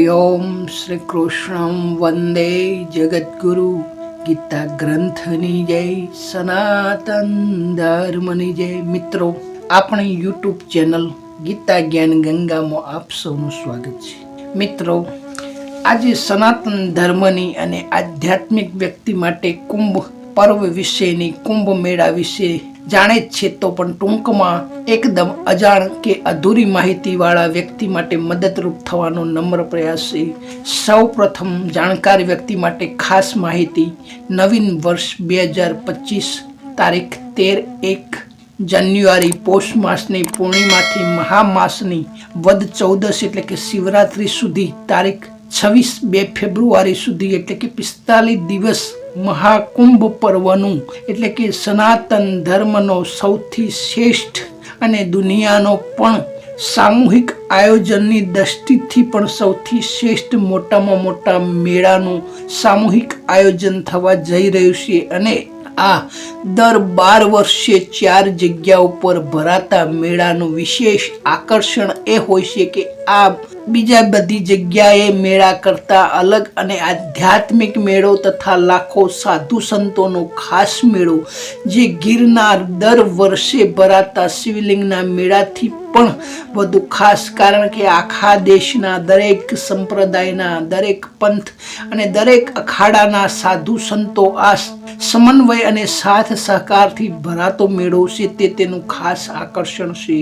હરિ ઓમ શ્રી કૃષ્ણ વંદે જગદગુરુ ગીતા ગ્રંથની જય સનાતન ધર્મની જય મિત્રો આપણી યુટ્યુબ ચેનલ ગીતા જ્ઞાન ગંગામાં આપ સૌનું સ્વાગત છે મિત્રો આજે સનાતન ધર્મની અને આધ્યાત્મિક વ્યક્તિ માટે કુંભ પર્વ વિશેની કુંભ મેળા વિશે જાણે જ છે તો પણ ટૂંકમાં એકદમ અજાણ કે અધૂરી માહિતીવાળા વ્યક્તિ માટે મદદરૂપ થવાનો નમ્ર પ્રયાસ છે. સૌ પ્રથમ જાણકાર વ્યક્તિ માટે ખાસ માહિતી નવીન વર્ષ બે હજાર પચીસ તારીખ તેર એક જાન્યુઆરી પોષ માસની પૂર્ણિમાથી મહામાસની વદ ચૌદસ એટલે કે શિવરાત્રી સુધી તારીખ છવ્વીસ બે ફેબ્રુઆરી સુધી એટલે કે પિસ્તાલીસ દિવસ મહાકુંભ પર્વનું, એટલે કે સનાતન ધર્મનો સૌથી શ્રેષ્ઠ અને દુનિયાનો પણ સામૂહિક આયોજનની દ્રષ્ટિથી પણ સૌથી શ્રેષ્ઠ મોટામાં મોટા મેળાનું સામૂહિક આયોજન થવા જઈ રહ્યું છે અને આ દર બાર વર્ષે ચાર જગ્યા ઉપર ભરાતા મેળાનું વિશેષ આકર્ષણ એ હોય છે કે આ બીજા બધી જગ્યાએ મેળા કરતા અલગ અને આધ્યાત્મિક મેળો તથા લાખો સાધુ સંતોનો ખાસ મેળો, જે ગિરનાર દર વર્ષે ભરાતા શિવલિંગના મેળાથી પણ વધુ ખાસ કારણ કે આખા દેશના દરેક સંપ્રદાયના દરેક પંથ અને દરેક અખાડાના સાધુ સંતો આ સમન્વય અને સાથ સહકારથી ભરાતો મેળો છે તે તેનું ખાસ આકર્ષણ છે.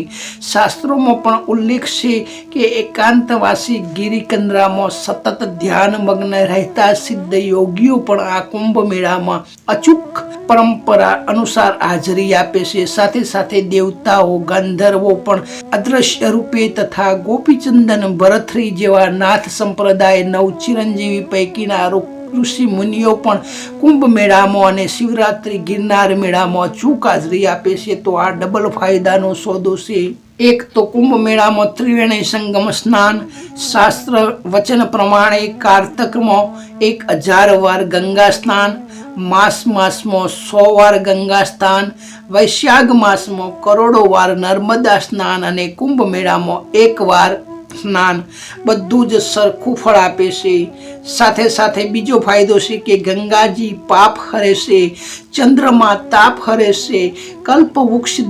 શાસ્ત્રોમાં પણ ઉલ્લેખ છે કે એકાંતવાસી ગિરિકંદ્રામાં સતત ધ્યાનમગ્ન રહેતા સિદ્ધ યોગીઓ પણ આ કુંભ મેળામાં અચૂક પરંપરા અનુસાર હાજરી આપે છે. સાથે સાથે દેવતાઓ, ગાંધર્વો પણ અદ્રશ્ય રૂપે તથા ગોપીચંદન ભરથરી જેવા નાથ સંપ્રદાય નવ ચિરંજીવી પૈકીના ઋષિ મુનિઓ પણ કુંભ મેળામાં અને શિવરાત્રી ગિરનાર મેળામાં ચૂક હાજરી આપે છે તો આ ડબલ ફાયદાનો સોદો છે. એક તો કુંભ મેળામાં ત્રિવેણી સંગમ સ્નાન, શાસ્ત્ર વચન પ્રમાણે કારતકમાં એક હજાર વાર ગંગા સ્નાન માસ માસમાં સો વાર ગંગા સ્નાન, વૈશાખ માસમાં કરોડો વાર નર્મદા સ્નાન અને કુંભ મેળામાં એક વાર સ્નાન. બધું જ સરખું ફળ આપે છે. સાથે સાથે બીજો ફાયદો છે કે ગંગાજી પાપ હરે છે, ચંદ્રમા તાપ હરે છે, કલ્પવૃક્ષ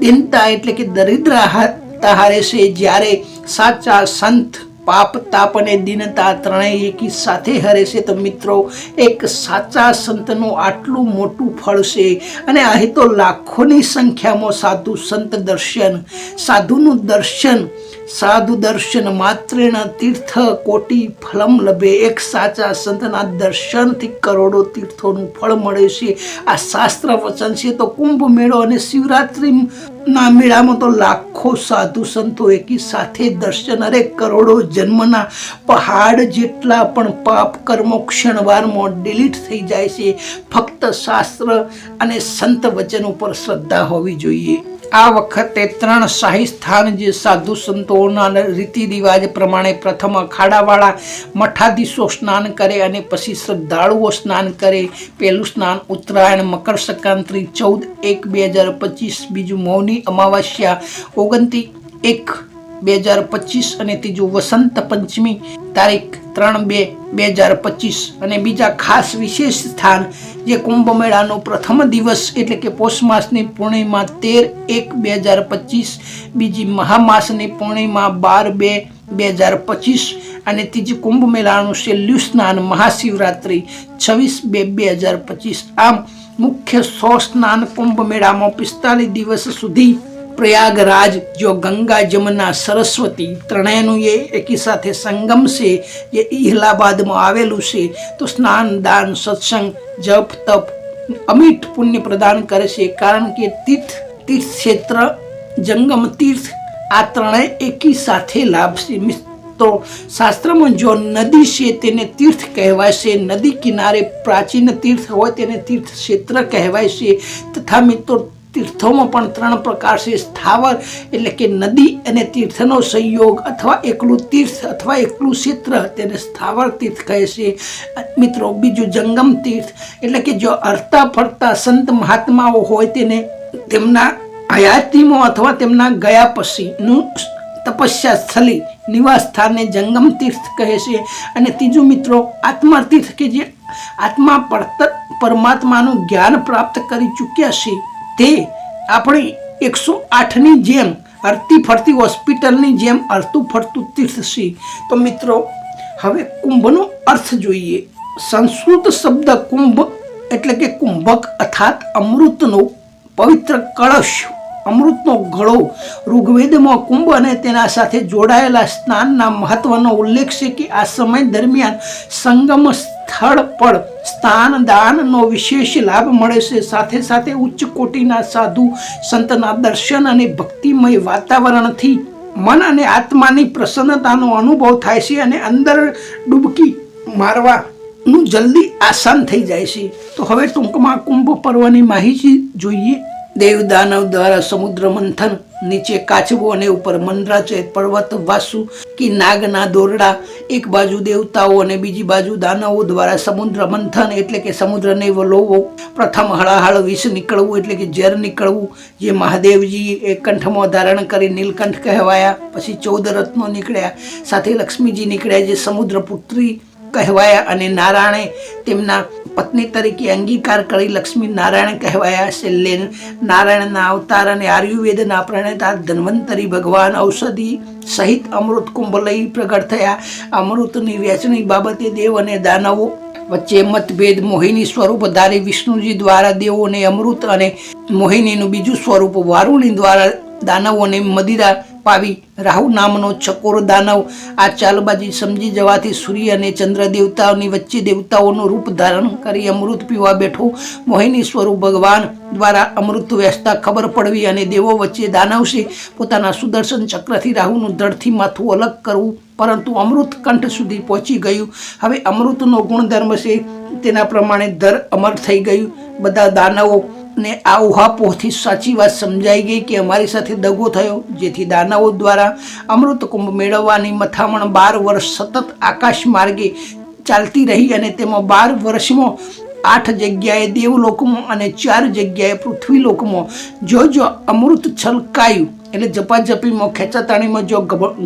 દિનતા એટલે કે દરિદ્ર હારે છે. જ્યારે સાચા સંત પાપ, તાપ અને દિનતા ત્રણેય એકી સાથે હરે છે. તો મિત્રો, એક સાચા સંતનું આટલું મોટું ફળ છે. અને અહીં તો લાખોની સંખ્યામાં સાધુ સંત દર્શન, સાધુનું દર્શન સાધુ દર્શન માત્રેણ તીર્થ કોટી ફલમ લભે. એક સાચા સંતના દર્શનથી કરોડો તીર્થોનું ફળ મળે છે. આ શાસ્ત્ર વચન છે. તો કુંભ મેળો અને શિવરાત્રી ના મેળામાં તો લાખો સાધુ સંતો એકી સાથે દર્શન અરે કરોડો જન્મના પહાડ જેટલા પણ પાપ કર્મો ક્ષણવારમાં ડિલીટ થઈ જાય છે. ફક્ત શાસ્ત્ર અને સંત વચન ઉપર શ્રદ્ધા હોવી જોઈએ. આ વખતે ત્રણ શાહી સ્થાન જે સાધુ સંતોના રીતિ રિવાજ પ્રમાણે પ્રથમ અખાડાવાળા મઠાધીશો સ્નાન કરે અને પછી શ્રદ્ધાળુઓ સ્નાન કરે. પહેલું સ્નાન ઉત્તરાયણ, મકર સંક્રાંતિ, ચૌદ એક બે હજાર પચીસ, બીજું મૌની અમાવાસ્યા ઓગણતી એક બે હજાર પચીસ અને ત્રીજું વસંત પંચમી તારીખ ત્રણ બે બે હજાર પચીસ. અને બીજા ખાસ વિશેષ સ્થાન જે કુંભ મેળાનો પ્રથમ દિવસ એટલે કે પોષ માસની પૂર્ણિમા તેર એક, બે હજાર પચીસ, બીજી મહામાસની પૂર્ણિમા બાર બે બે હજાર પચીસ, અને ત્રીજી કુંભ મેળાનું છેલ્લું સ્નાન મહાશિવરાત્રિ છવ્વીસ બે બે હજાર પચીસ. આમ મુખ્ય સો સ્નાન કુંભ મેળામાં પિસ્તાલીસ દિવસ સુધી પ્રયાગરાજ, જો ગંગા, જમના, સરસ્વતી ત્રણેયનું એ એકી સાથે સંગમ છે, જે ઇલાહાબાદમાં આવેલું છે, તો સ્નાન, દાન, સત્સંગ, જપ, તપ અમિટ પુણ્ય પ્રદાન કરે છે. કારણ કે તીર્થ તીર્થ ક્ષેત્ર જંગમ, તીર્થ આ ત્રણેય એકી સાથે લાભશે તો શાસ્ત્રમાં જો નદી છે તેને તીર્થ કહેવાય છે. નદી કિનારે પ્રાચીન તીર્થ હોય તેને તીર્થ ક્ષેત્ર કહેવાય છે. તથા મિત્રો તીર્થોમાં પણ ત્રણ પ્રકાર છે સ્થાવર એટલે કે નદી અને તીર્થનો સંયોગ અથવા એકલું તીર્થ અથવા એકલું ક્ષેત્ર. તેને સ્થાવર તીર્થ કહે છે. મિત્રો, બીજું જંગમ તીર્થ એટલે કે જો અરતા ફરતા સંત મહાત્માઓ હોય તેને તેમના હયાતીમાં અથવા તેમના ગયા પછીનું તપસ્યા સ્થલી નિવાસ સ્થાનને જંગમ તીર્થ કહે છે. અને ત્રીજું મિત્રો, આત્મા તીર્થ કે જે આત્મા પરમાત્માનું જ્ઞાન પ્રાપ્ત કરી ચૂક્યા છે. તે આપણે એકસો આઠની જેમ હરતી ફરતી હોસ્પિટલની જેમ હરતું ફરતું તીર્થ છે તો મિત્રો, હવે કુંભનો અર્થ જોઈએ. સંસ્કૃત શબ્દ કુંભ એટલે કે કુંભક અર્થાત અમૃતનો પવિત્ર કળશ, અમૃતનો ઘડો. ઋગ્વેદમાં કુંભ અને તેના સાથે જોડાયેલા સ્નાનના મહત્વનો ઉલ્લેખ છે કે આ સમય દરમિયાન સંગમ સ્થળ પર સ્થાન દાનનો વિશેષ લાભ મળે છે. સાથે સાથે ઉચ્ચ કોટીના સાધુ, સંતના દર્શન અને ભક્તિમય વાતાવરણથી મન અને આત્માની પ્રસન્નતાનો અનુભવ થાય છે અને અંદર ડૂબકી મારવાનું જલ્દી આસાન થઈ જાય છે. તો હવે ટૂંકમાં કુંભ પર્વની માહિતી જોઈએ. દેવદાનવ દ્વારા સમુદ્ર મંથન નીચે કાચબો અને ઉપર મંદરાચય પર્વત, વાસુ કે નાગના દોરડા, એક બાજુ દેવતાઓ અને બીજી બાજુ દાનવો દ્વારા સમુદ્ર મંથન એટલે કે સમુદ્રને વલોવો. પ્રથમ હળાહળ વિષ નીકળવું એટલે કે ઝેર નીકળવું, જે મહાદેવજી એ કંઠમાં ધારણ કરી નીલકંઠ કહેવાયા. પછી ચૌદ રત્નો નીકળ્યા. સાથે લક્ષ્મીજી નીકળ્યા જે સમુદ્ર પુત્રી કહેવાયા અને નારાયણે તેમના પત્ની તરીકે અંગીકાર કરી લક્ષ્મી નારાયણ કહેવાયા. છેલ્લે નારાયણના અવતાર અને આયુર્વેદના પ્રણેતા ધન્વંતરી ભગવાન ઔષધિ સહિત અમૃત કુંભ લઈ પ્રગટ થયા. અમૃતની વહેંચણી બાબતે દેવ અને દાનવો વચ્ચે મતભેદ મોહિની સ્વરૂપ ધારી વિષ્ણુજી દ્વારા દેવોને અમૃત અને મોહિનીનું બીજું સ્વરૂપ વારુણી દ્વારા દાનવોને મદિરા પાવી રાહુ નામનો ચકોર દાનવ. આ ચાલબાજી સમજી જવાથી સૂર્ય અને ચંદ્ર દેવતાઓની વચ્ચે દેવતાઓનું રૂપ ધારણ કરી અમૃત પીવા બેઠો. મોહિની સ્વરૂપ ભગવાન દ્વારા અમૃત વ્યસ્તા ખબર પડવી અને દેવો વચ્ચે દાનવશે. પોતાના સુદર્શન ચક્રથી રાહુનું દળથી માથું અલગ કરવું, પરંતુ અમૃત કંઠ સુધી પહોંચી ગયું. હવે અમૃતનો ગુણધર્મ છે, તેના પ્રમાણે ધર અમર થઈ ગયું. બધા દાનવો ને આ ઉહાપોહથી સાચી વાત સમજાઈ ગઈ કે અમારી સાથે દગો થયો, જેથી દાનવો દ્વારા અમૃત કુંભ મેળવવાની મથામણ બાર વર્ષ સતત આકાશ માર્ગે ચાલતી રહી અને તેમાં બાર વર્ષમાં આઠ જગ્યાએ દેવલોકમાં અને ચાર જગ્યાએ પૃથ્વીલોકમાં જો જો અમૃત છલકાયું. એટલે જપાજપીમાં ખેંચાતાણીમાં જો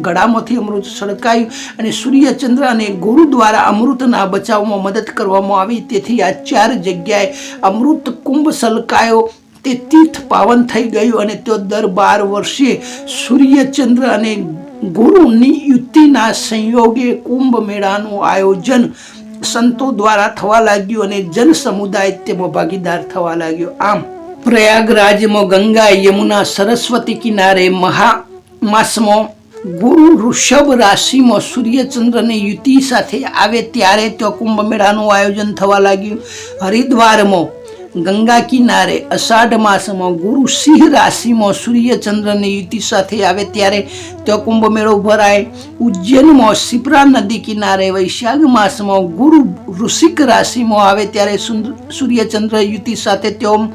ગળામાંથી અમૃત છલકાયું અને સૂર્યચંદ્ર અને ગુરુ દ્વારા અમૃતના બચાવમાં મદદ કરવામાં આવી, તેથી આ ચાર જગ્યાએ અમૃત કુંભ સલકાયો તે તીર્થ પાવન થઈ ગયું અને તે દર બાર વર્ષે સૂર્યચંદ્ર અને ગુરુની યુતિના સંયોગે કુંભ મેળાનું આયોજન સંતો દ્વારા થવા લાગ્યું અને જન સમુદાય તેમાં ભાગીદાર થવા લાગ્યો. આમ પ્રયાગરાજમાં ગંગા યમુના સરસ્વતી કિનારે મહા માસમાં ગુરુ ઋષભ રાશિમાં સૂર્યચંદ્રની યુતિ સાથે આવે ત્યારે ત્યાં કુંભ મેળાનું આયોજન થવા લાગ્યું. હરિદ્વારમાં ગંગા કિનારે અષાઢ માસમાં ગુરુ સિંહ રાશિમાં સૂર્યચંદ્રની યુતિ સાથે આવે ત્યારે ત્યાં કુંભ મેળો ભરાય. ઉજ્જૈનમાં સિપ્રા નદી કિનારે વૈશાખ માસમાં ગુરુ વૃશ્ચિક રાશિમાં આવે ત્યારે સૂર્યચંદ્ર યુતિ સાથે ત્યાં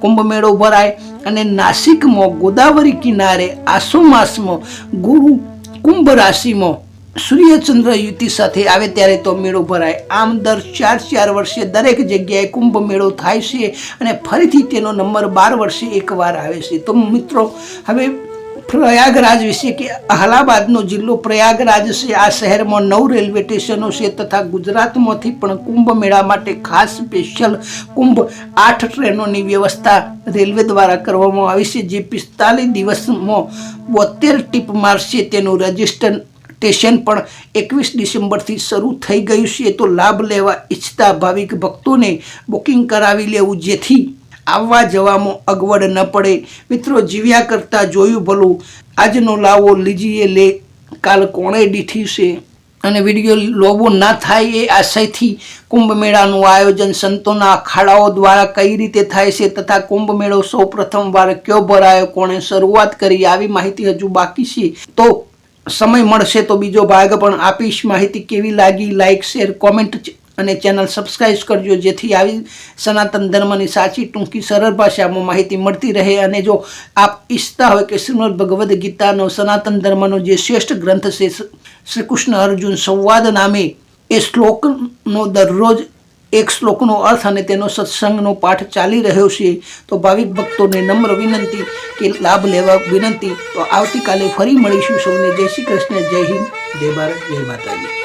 કુંભ મેળો ભરાય. અને નાસિકમાં ગોદાવરી કિનારે આસો માસમાં ગુરુ કુંભ રાશિમાં સૂર્યચંદ્ર યુતિ સાથે આવે ત્યારે તો મેળો ભરાય. આમ દર ચાર ચાર વર્ષે દરેક જગ્યાએ કુંભ મેળો થાય છે અને ફરીથી તેનો નંબર બાર વર્ષે એકવાર આવે છે. તો મિત્રો, હવે પ્રયાગરાજ વિશે કે અહલાબાદનો જિલ્લો પ્રયાગરાજ છે. આ શહેરમાં નવ રેલવે સ્ટેશનો છે તથા ગુજરાતમાંથી પણ કુંભ મેળા માટે ખાસ સ્પેશિયલ કુંભ આઠ ટ્રેનોની વ્યવસ્થા રેલવે દ્વારા કરવામાં આવી છે. જે પિસ્તાલીસ દિવસમાં બોતેર ટીપ મારશે તેનું રજિસ્ટર સ્ટેશન પણ એકવીસ ડિસેમ્બરથી શરૂ થઈ ગયું છે. તો લાભ લેવા ઈચ્છતા ભાવિક ભક્તોને બુકિંગ કરાવી લેવું જેથી આવવા જવામાં અગવડ ન પડે. મિત્રો, જીવ્યા કરતાં જોયું ભલું. આજનો લાવો લીજીએ લે. કાલ કોણે દીઠી છે? અને વીડિયો લોબો ના થાય એ આશયથી કુંભ મેળાનું આયોજન સંતોના અખાડાઓ દ્વારા કઈ રીતે થાય છે તથા કુંભ મેળો સૌ પ્રથમવાર કયો ભરાયો? કોણે શરૂઆત કરી? આવી માહિતી હજુ બાકી છે. તો સમય મળશે તો બીજો ભાગ, પણ આપીશ માહિતી કેવી લાગી? લાઇક શેર કોમેન્ટ અને ચેનલ સબસ્ક્રાઇબ કરજો, જેથી આવી સનાતન ધર્મની સાચી, ટૂંકી, સરળ ભાષામાં માહિતી મળતી રહે. અને જો આપ ઈચ્છતા હોય કે શ્રીમદ ભગવદ્ ગીતાનો સનાતન ધર્મનો જે શ્રેષ્ઠ ગ્રંથ છે, શ્રી કૃષ્ણ અર્જુન સંવાદ નામે એ શ્લોકનો દરરોજ એક શ્લોકનો અર્થ અને તેનો સત્સંગનો પાઠ ચાલી રહ્યો છે, તો ભાવિક ભક્તોને નમ્ર વિનંતી કે લાભ લેવા વિનંતી. તો આવતીકાલે ફરી મળીશું સૌને. જય શ્રી કૃષ્ણ. જય હિન્દ. જય ભારત. જય માતાજી.